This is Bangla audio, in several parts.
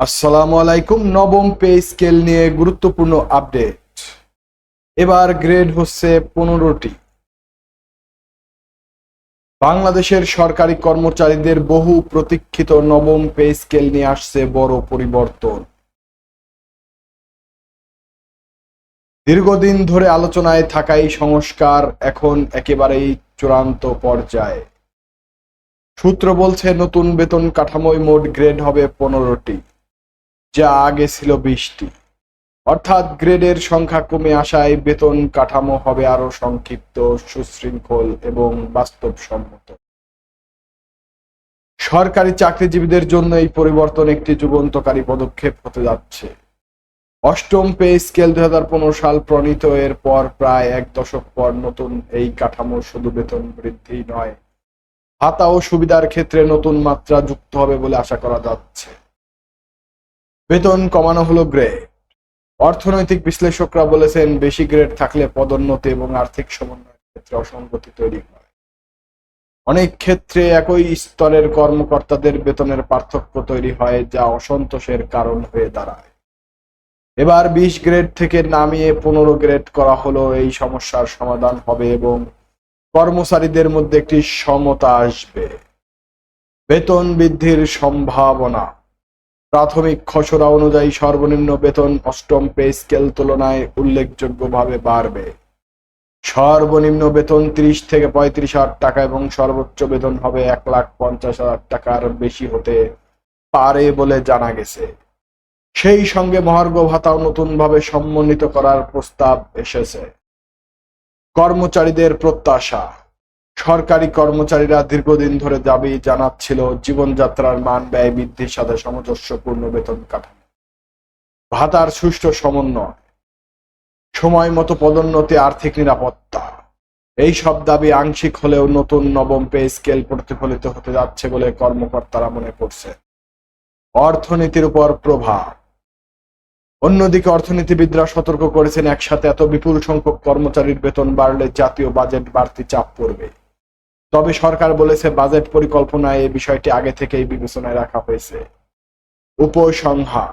আসসালামু আলাইকুম। নবম পে স্কেল নিয়ে গুরুত্বপূর্ণ আপডেট। এবার গ্রেড হচ্ছে পনেরোটি। বাংলাদেশের সরকারি কর্মচারীদের বহু প্রতীক্ষিত নবম পে স্কেল নিয়ে আসছে বড় পরিবর্তন। দীর্ঘদিন ধরে আলোচনায় থাকা এই সংস্কার এখন একেবারেই চূড়ান্ত পর্যায়ে। সূত্র বলছে, নতুন বেতন কাঠামোয় মোট গ্রেড হবে পনেরোটি। যা আগে ছিল বিশটি অর্থাৎ গ্রেডের সংখ্যা কমে আসায় বেতন কাঠামো হবে আরও সংক্ষিপ্ত, সুশৃঙ্খল এবং বাস্তবসম্মত। সরকারি চাকরিজীবীদের জন্য এই পরিবর্তন একটি যুগান্তকারী পদক্ষেপ হতে যাচ্ছে। অষ্টম পে স্কেল দুই হাজার পনেরো সাল প্রণীত এর পর প্রায় এক দশক পর নতুন এই কাঠামো শুধু বেতন বৃদ্ধি নয়, ভাতা ও সুবিধার ক্ষেত্রে নতুন মাত্রা যুক্ত হবে বলে আশা করা যাচ্ছে। বেতন কমানো হলো গ্রেড। অর্থনৈতিক বিশ্লেষকরা বলেছেন, বেশি গ্রেড থাকলে পদোন্নতি এবং আর্থিক সমন্বয়ের ক্ষেত্রে অসঙ্গতি তৈরি হয়। অনেক ক্ষেত্রে একই স্তরের কর্মকর্তাদের বেতনের পার্থক্য তৈরি হয়, যা অসন্তোষের কারণ হয়ে দাঁড়ায়। এবার বিশ গ্রেড থেকে নামিয়ে পনেরো গ্রেড করা হলো, এই সমস্যার সমাধান হবে এবং কর্মচারীদের মধ্যে একটি সমতা আসবে। বেতন বৃদ্ধির সম্ভাবনা প্রাথমিক খসড়া অনুযায়ী সর্বনিম্ন বেতন অষ্টম পে স্কেল তুলনায় উল্লেখযোগ্যভাবে বাড়বে। সর্বনিম্ন বেতন ত্রিশ থেকে পঁয়ত্রিশ হাজার টাকা এবং সর্বোচ্চ বেতন হবে এক লাখ পঞ্চাশ হাজার টাকার বেশি হতে পারে বলে জানা গেছে। সেই সঙ্গে মহার্ঘ ভাতাও নতুনভাবে সম্মানিত করার প্রস্তাব এসেছে। কর্মচারীদের প্রত্যাশা সরকারি কর্মচারীরা দীর্ঘদিন ধরে দাবি জানাচ্ছিল জীবনযাত্রার মান ব্যয় বৃদ্ধির সাথে সামঞ্জস্যপূর্ণ বেতন কাঠামো। ভাতার সুষ্ঠু সমন্বয়, সময় মতো পদোন্নতি, আর্থিক নিরাপত্তা। এই সব দাবি আংশিক হলেও নতুন নবম পে স্কেল প্রতিফলিত হতে যাচ্ছে বলে কর্মকর্তারা মনে করছে অর্থনীতির উপর প্রভাব। অন্যদিকে অর্থনীতিবিদরা সতর্ক করেছেন, একসাথে এত বিপুল সংখ্যক কর্মচারীর বেতন বাড়লে জাতীয় বাজেট বাড়তি চাপ পড়বে। তবে সরকার বলেছে বাজেট পরিকল্পনায় এই বিষয়টি আগে থেকেই বিবেচনায় রাখা হয়েছে। উপসংহার,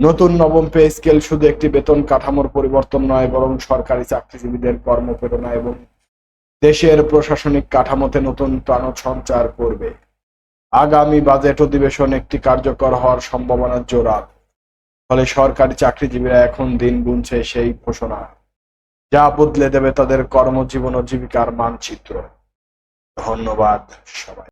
নতুন নবম পে স্কেল শুধু একটি বেতন কাঠামোর পরিবর্তন নয়, বরং সরকারি চাকরিজীবীদের কর্মপ্রেরণা এবং দেশের প্রশাসনিক কাঠামোতে নতুন প্রাণ সঞ্চার করবে। আগামী বাজেট অধিবেশন একটি কার্যকর হওয়ার সম্ভাবনা জোরাল, ফলে সরকারি চাকরিজীবীরা এখন দিন গুনছে সেই ঘোষণা, যা বদলে দেবে তাদের কর্মজীবন ও জীবিকার মানচিত্র। ধন্যবাদ সবাই